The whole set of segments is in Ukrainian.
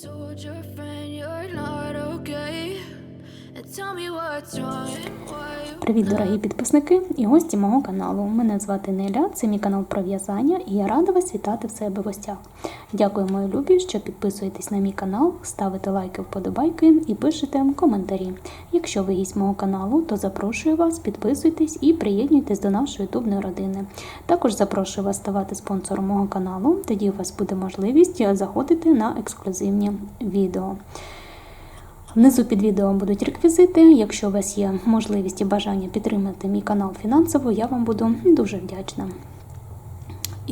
told your friend you're not okay. And tell me what's wrong and why you Привіт, дорогі підписники і гості мого каналу. Мене звати Неля, це мій канал про в'язання, і я рада вас вітати в себе в гостях. Дякую, мої любі, що підписуєтесь на мій канал, ставите лайки, вподобайки і пишете коментарі. Якщо ви гість мого каналу, то запрошую вас, підписуйтесь і приєднуйтесь до нашої ютубної родини. Також запрошую вас ставати спонсором мого каналу, тоді у вас буде можливість заходити на ексклюзивні відео. Внизу під відео будуть реквізити. Якщо у вас є можливість і бажання підтримати мій канал фінансово, я вам буду дуже вдячна.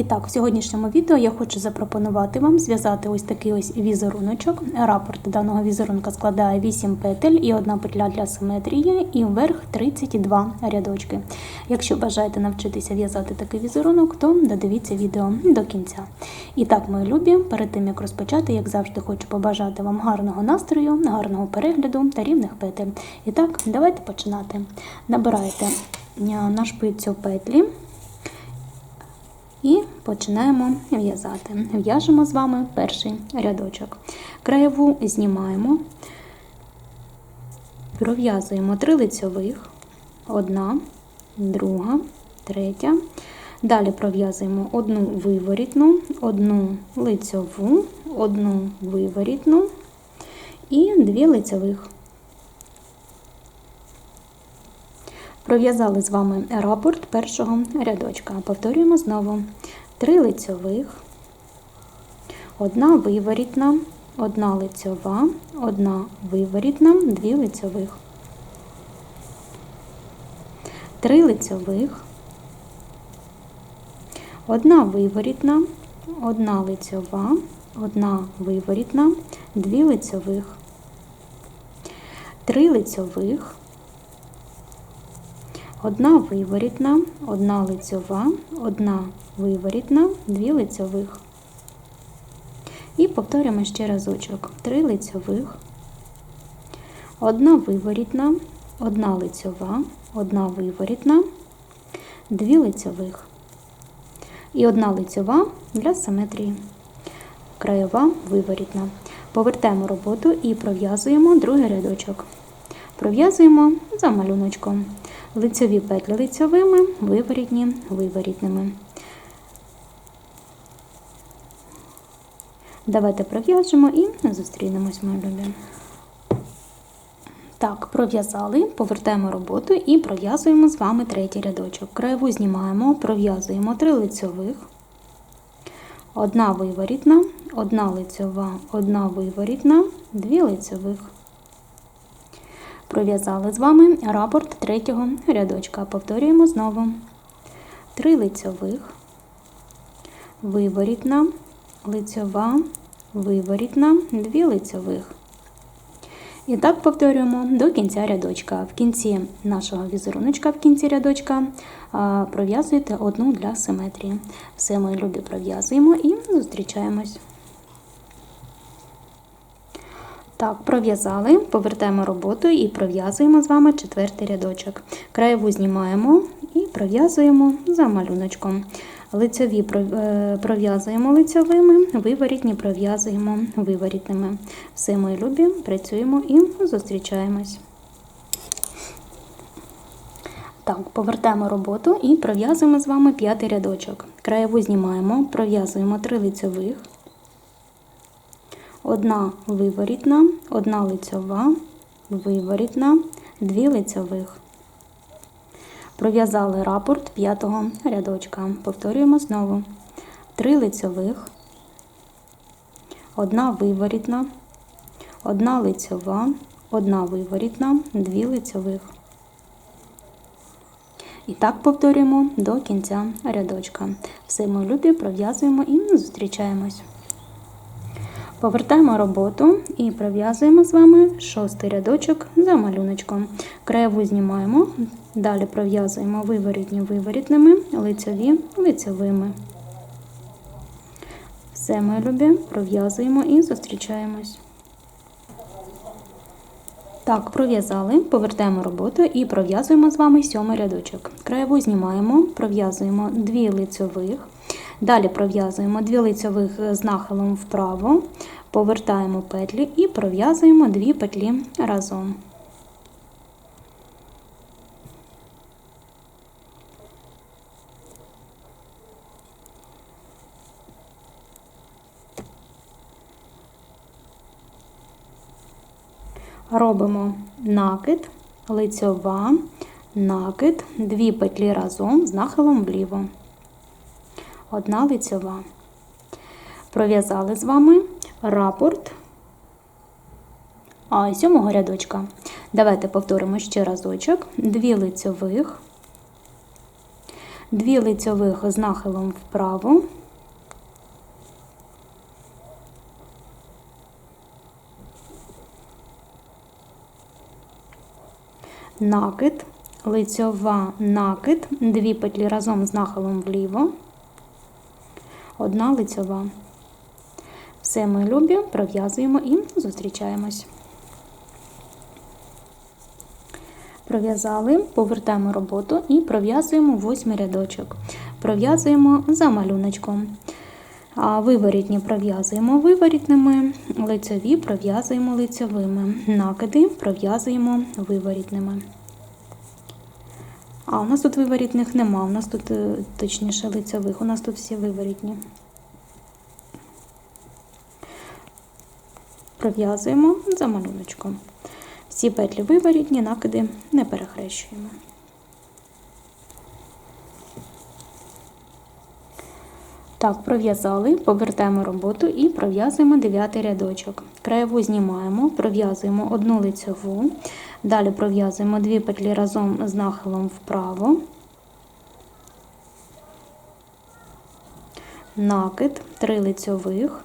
І так, в сьогоднішньому відео я хочу запропонувати вам зв'язати ось такий ось візеруночок. Рапорт даного візерунка складає 8 петель і одна петля для симетрії, і вверх 32 рядочки. Якщо бажаєте навчитися в'язати такий візерунок, то додивіться відео до кінця. І так, мої любі, перед тим як розпочати, як завжди, хочу побажати вам гарного настрою, гарного перегляду та рівних петель. І так, давайте починати. Набираєте на шпицю петлі. І починаємо в'язати. В'яжемо з вами перший рядочок. Краєву знімаємо, пров'язуємо три лицьових, одна, друга, третя. Далі пров'язуємо одну виворітну, одну лицьову, одну виворітну і дві лицьових. Пров'язали з вами рапорт першого рядочка. Повторюємо знову: три лицьових, одна виворітна, одна лицьова, одна виворітна, дві лицьових, три лицьових, одна виворітна, одна лицьова, одна виворітна, дві лицьових, три лицьових. Одна виворітна, одна лицьова, одна виворітна, дві лицьових. І повторюємо ще разочок. Три лицьових, одна виворітна, одна лицьова, одна виворітна, дві лицьових. І одна лицьова для симетрії. Краєва виворітна. Повертаємо роботу і пров'язуємо другий рядочок. Пров'язуємо за малюночком. Лицьові петлі лицьовими, виворітні виворітними. Давайте пров'яжемо і зустрінемось, мої любі. Так, пров'язали, повертаємо роботу і пров'язуємо з вами третій рядочок. Краєву знімаємо, пров'язуємо три лицьових, одна виворітна, одна лицьова, одна виворітна, дві лицьових. Пров'язали з вами рапорт третього рядочка. Повторюємо знову. Три лицьових, виворітна, лицьова, виворітна, дві лицьових. І так повторюємо до кінця рядочка. В кінці нашого візеруночка, в кінці рядочка, пров'язуєте одну для симетрії. Все, мої любі, пров'язуємо і зустрічаємось. Так, пров'язали, повертаємо роботу і пров'язуємо з вами четвертий рядочок. Краєву знімаємо і пров'язуємо за малюночком. Лицьові е, пров'язуємо лицьовими, виворітні пров'язуємо виворітними. Все, мої любі, працюємо і зустрічаємось. Так, повертаємо роботу і пров'язуємо з вами п'ятий рядочок. Краєву знімаємо, пров'язуємо три лицьових одна виворітна, одна лицьова, виворітна, дві лицьових. Пров'язали рапорт п'ятого рядочка. Повторюємо знову. Три лицьових, одна виворітна, одна лицьова, одна виворітна, дві лицьових. І так повторюємо до кінця рядочка. Все ми любі пров'язуємо і зустрічаємось. Повертаємо роботу і пров'язуємо з вами шостий рядочок за малюночком. Краєву знімаємо, далі пров'язуємо виворітні виворітними, лицьові лицьовими. Все, ми любі, пров'язуємо і зустрічаємось. Так, пров'язали, повертаємо роботу і пров'язуємо з вами сьомий рядочок. Краєву знімаємо, пров'язуємо дві лицьових, Далі пров'язуємо 2 лицьових з нахилом вправо, повертаємо петлі і пров'язуємо 2 петлі разом. Робимо накид, лицьова, накид, дві петлі разом з нахилом вліво. Одна лицьова. Пров'язали з вами рапорт а, сьомого рядочка. Давайте повторимо ще разочок. Дві лицьових, дві лицьових з нахилом вправо. накид, лицьова накид, дві петлі разом з нахилом вліво, одна лицьова. Все ми любі, пров'язуємо і зустрічаємось. Пров'язали, повертаємо роботу і пров'язуємо восьмий рядочок. Пров'язуємо за малюночком. Виворітні пров'язуємо виворітними, лицеві пров'язуємо лицевими, накиди пров'язуємо виворітними. А у нас тут виворітних нема, у нас тут е, точніше лицевих, у нас тут всі виворітні. Пров'язуємо за малюночком. Всі петлі виворітні, накиди не перехрещуємо. Так, пров'язали, повертаємо роботу і пров'язуємо дев'ятий рядочок. Краєву знімаємо, пров'язуємо одну лицьову, далі пров'язуємо дві петлі разом з нахилом вправо, накид, три лицьових,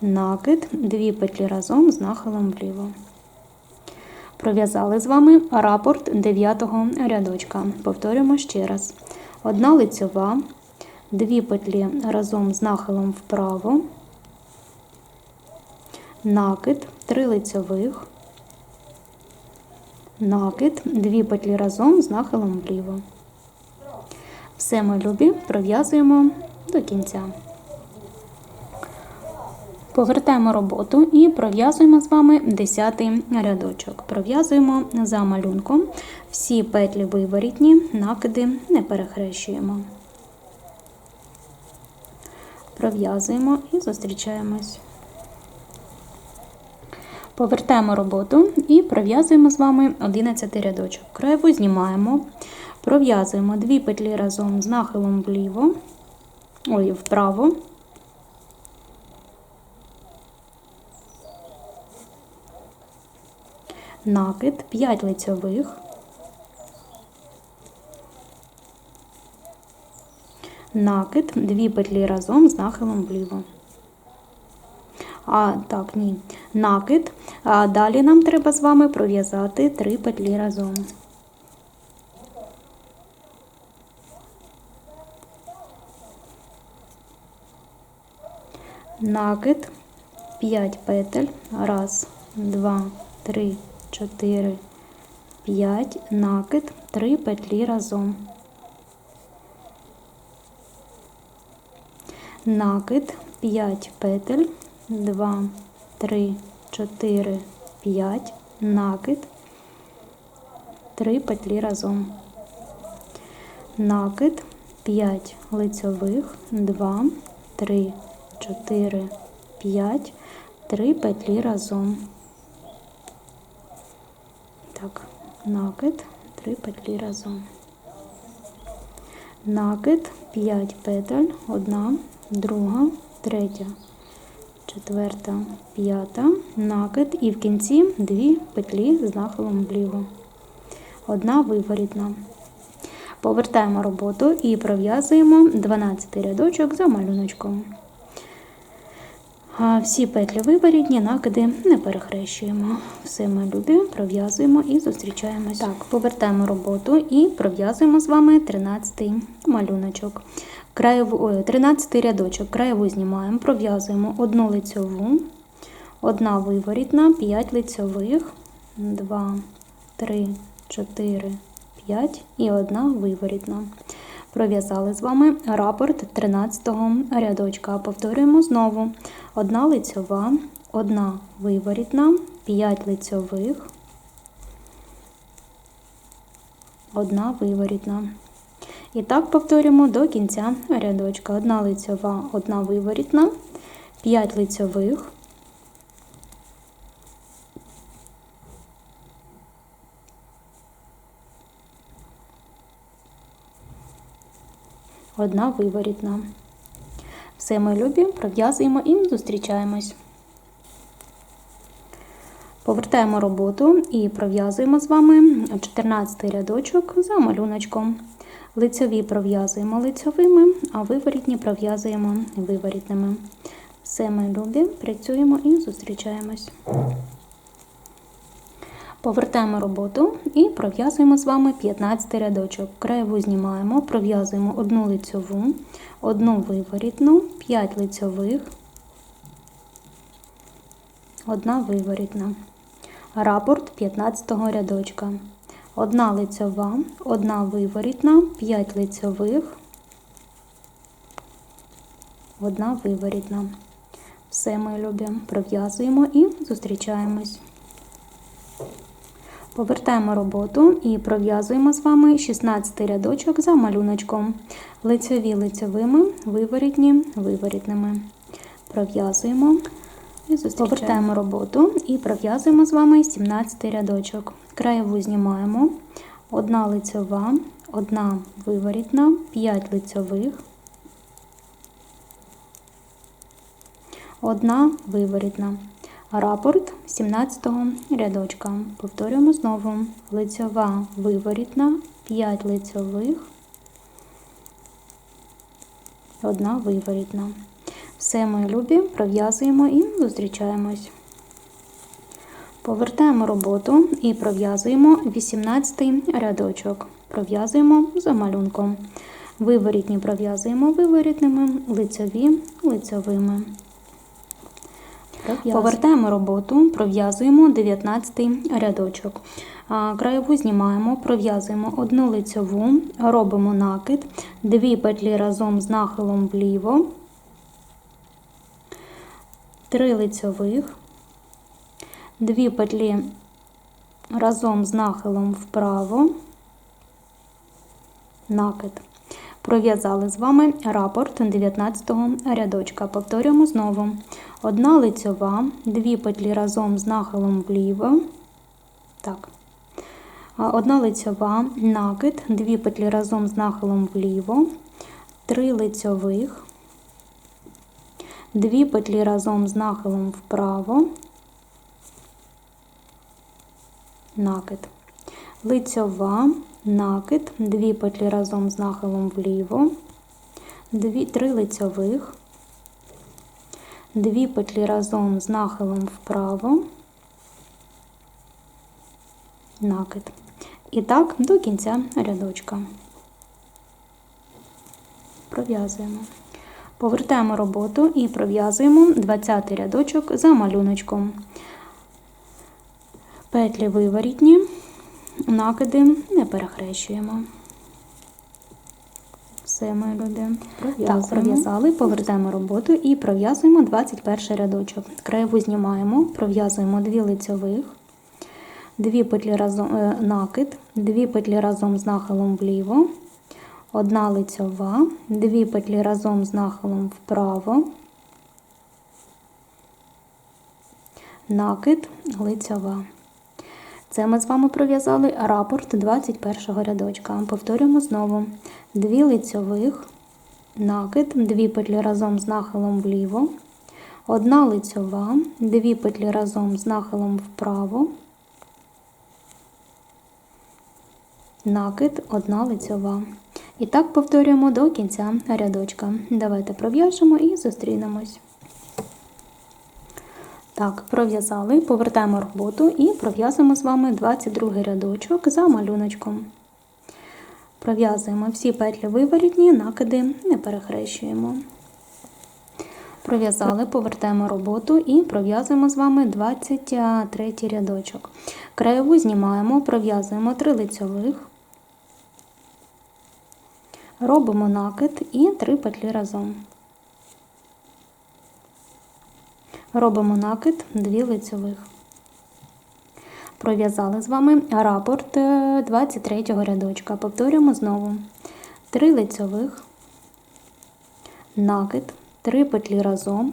накид, дві петлі разом з нахилом вліво. Пров'язали з вами рапорт дев'ятого рядочка. Повторюємо ще раз. Одна лицьова, дві петлі разом з нахилом вправо, накид, три лицьових, накид, дві петлі разом з нахилом вліво. Все ми любі пров'язуємо до кінця. Повертаємо роботу і пров'язуємо з вами 10 рядочок. Пров'язуємо за малюнком всі петлі виворітні, накиди не перехрещуємо. Пров'язуємо і зустрічаємось. Повертаємо роботу і пров'язуємо з вами 11 рядочок. Краєву знімаємо, пров'язуємо дві петлі разом з нахилом вліво, ой, вправо. Накид 5 лицьових, накид, дві петлі разом з нахилом вліво. А, так, ні, накид. А далі нам треба з вами пров'язати три петлі разом. Накид, 5 петель. Раз, два, три, чотири, п'ять. Накид, три петлі разом. Накид 5 петель, 2, 3, 4, 5, накид, 3 петлі разом. Накид 5 лицьових, 2, 3, 4, 5, 3 петлі разом. Так, накид, 3 петлі разом. Накид 5 петель, 1, друга, третя, четверта, п'ята, накид і в кінці дві петлі з нахилом вліво. Одна виворітна. Повертаємо роботу і пров'язуємо 12 рядочок за малюночком. А Всі петлі виворітні, накиди не перехрещуємо. Все ми любі, пров'язуємо і зустрічаємось. Так, повертаємо роботу і пров'язуємо з вами 13 малюночок. Краєву, 13 рядочок, краєву знімаємо, пров'язуємо одну лицьову, одна виворітна, 5 лицьових, 2, 3, 4, 5 і одна виворітна. Пров'язали з вами рапорт 13 рядочка. Повторюємо знову. Одна лицьова, одна виворітна, 5 лицьових, одна виворітна. І так повторюємо до кінця рядочка. Одна лицьова, одна виворітна, 5 лицьових, одна виворітна. Все ми любі, пров'язуємо і зустрічаємось. Повертаємо роботу і пров'язуємо з вами 14 рядочок за малюночком. Лицьові пров'язуємо лицьовими, а виворітні пров'язуємо виворітними. Все ми любі, працюємо і зустрічаємось. Повертаємо роботу і пров'язуємо з вами 15 рядочок. Краєву знімаємо, пров'язуємо одну лицьову, одну виворітну, 5 лицьових, одна виворітна. Рапорт 15 рядочка. Одна лицьова, одна виворітна, 5 лицьових, одна виворітна. Все ми любимо. Пров'язуємо і зустрічаємось. Повертаємо роботу і пров'язуємо з вами 16 рядочок за малюночком. Лицьові лицьовими, виворітні виворітними. Пров'язуємо. Повертаємо роботу і пров'язуємо з вами 17 рядочок. Краєву знімаємо. Одна лицьова, одна виворітна, 5 лицьових, одна виворітна. Рапорт 17 рядочка. Повторюємо знову. Лицьова виворітна, 5 лицьових, одна виворітна. Все мої любі, пров'язуємо і зустрічаємось. Повертаємо роботу і пров'язуємо 18 рядочок. Пров'язуємо за малюнком. Виворітні пров'язуємо виворітними, лицьові лицьовими. Повертаємо роботу, пров'язуємо 19 рядочок. Краєву знімаємо, пров'язуємо одну лицьову, робимо накид, дві петлі разом з нахилом вліво, три лицьових, дві петлі разом з нахилом вправо, накид. Пров'язали з вами рапорт 19 рядочка. Повторюємо знову. Одна лицьова, дві петлі разом з нахилом вліво. Так. Одна лицьова, накид, дві петлі разом з нахилом вліво, три лицьових, дві петлі разом з нахилом вправо, накид. Лицьова, накид, дві петлі разом з нахилом вліво, дві, три лицьових, дві петлі разом з нахилом вправо, накид. І так до кінця рядочка. Пров'язуємо. Повертаємо роботу і пров'язуємо 20 рядочок за малюночком. Петлі виворітні, накиди не перехрещуємо. Все, мої любі. Так, пров'язали, повертаємо роботу і пров'язуємо 21 рядочок. Краєву знімаємо, пров'язуємо дві лицьових, дві петлі разом е, накид, дві петлі разом з нахилом вліво, одна лицьова, дві петлі разом з нахилом вправо, накид, лицьова. Це ми з вами пров'язали рапорт 21 рядочка. Повторюємо знову. Дві лицьових, накид, дві петлі разом з нахилом вліво, одна лицьова, дві петлі разом з нахилом вправо, накид, одна лицьова. І так повторюємо до кінця рядочка. Давайте пров'яжемо і зустрінемось. Так, пров'язали, повертаємо роботу і пров'язуємо з вами 22 рядочок за малюночком. Пров'язуємо всі петлі виворітні, накиди не перехрещуємо. Пров'язали, повертаємо роботу і пров'язуємо з вами 23 рядочок. Краєву знімаємо, пров'язуємо 3 лицьових, Робимо накид і 3 петлі разом. Робимо накид 2 лицьових. Пров'язали з вами рапорт е, 23 рядочка. Повторюємо знову. 3 лицьових, накид, 3 петлі разом,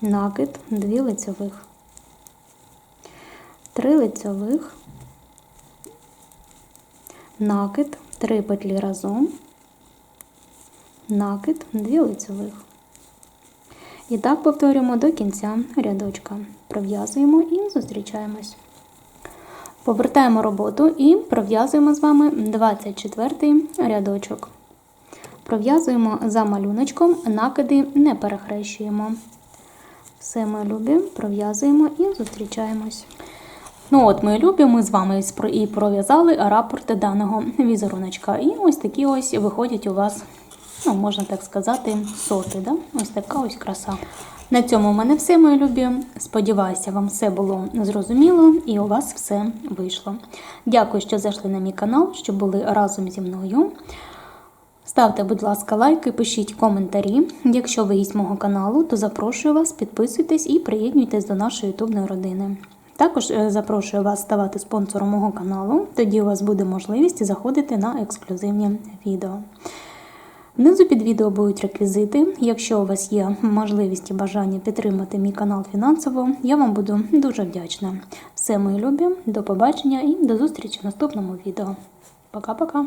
накид, 2 лицьових. 3 лицьових, накид, 3 петлі разом, накид, 2 лицьових. І так повторюємо до кінця рядочка. Пров'язуємо і зустрічаємось. Повертаємо роботу і пров'язуємо з вами 24 рядочок. Пров'язуємо за малюночком, накиди не перехрещуємо. Все, ми любі, пров'язуємо і зустрічаємось. Ну от, мої любі, ми з вами і пров'язали рапорт даного візеруночка. І ось такі ось виходять у вас, ну, можна так сказати, соти. Да? Ось така ось краса. На цьому в мене все, мої любі. Сподіваюся, вам все було зрозуміло і у вас все вийшло. Дякую, що зайшли на мій канал, що були разом зі мною. Ставте, будь ласка, лайки, пишіть коментарі. Якщо ви гість мого каналу, то запрошую вас, підписуйтесь і приєднуйтесь до нашої ютубної родини. Також е, запрошую вас ставати спонсором мого каналу, тоді у вас буде можливість заходити на ексклюзивні відео. Внизу під відео будуть реквізити. Якщо у вас є можливість і бажання підтримати мій канал фінансово, я вам буду дуже вдячна. Все, мої любі, до побачення і до зустрічі в наступному відео. Пока-пока!